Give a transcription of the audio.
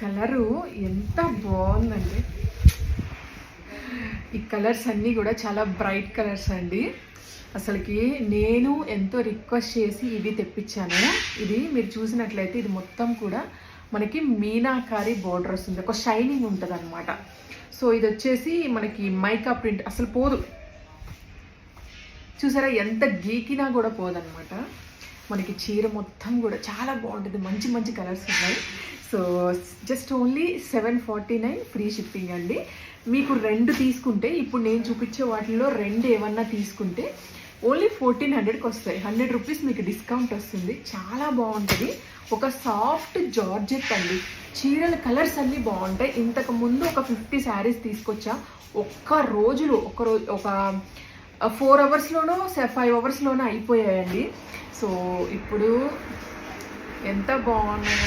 Colour ఎంత బాగుందండి. ఈ కలర్స్ అన్నీ కూడా చాలా బ్రైట్ కలర్స్ అండి. అసలుకి నేను ఎంతో రిక్వెస్ట్ చేసి ఇది తెప్పించాను. ఇది మీరు చూసినట్లయితే ఇది మొత్తం కూడా మనకి మీనాకారి బార్డర్ వస్తుంది. ఒక షైనింగ్ ఉంటుంది అనమాట సో ఇది వచ్చేసి మనకి మైకా ప్రింట్ అసలు పోదు. చూసారా ఎంత గీకినా కూడా పోదనమాట మనకి చీర మొత్తం కూడా చాలా బాగుంటుంది. మంచి మంచి కలర్స్ ఉన్నాయి. So just only seven forty nine free shipping అండి. మీకు రెండు తీసుకుంటే ఇప్పుడు నేను చూపించే వాటిల్లో రెండు ఏమన్నా తీసుకుంటే ఓన్లీ ఫోర్టీన్ హండ్రెడ్కి వస్తాయి. హండ్రెడ్ రూపీస్ మీకు డిస్కౌంట్ వస్తుంది. చాలా బాగుంటుంది. ఒక సాఫ్ట్ జార్జెట్ అండి. చీరల కలర్స్ అన్నీ బాగుంటాయి. ఇంతకు ముందు ఒక ఫిఫ్టీ శారీస్ తీసుకొచ్చా. ఒక్క రోజులో ఒక రోజు ఒక ఫోర్ అవర్స్లోనో ఫైవ్ అవర్స్లోనో అయిపోయాయండి. సో ఇప్పుడు ఎంత బాగున్నాయో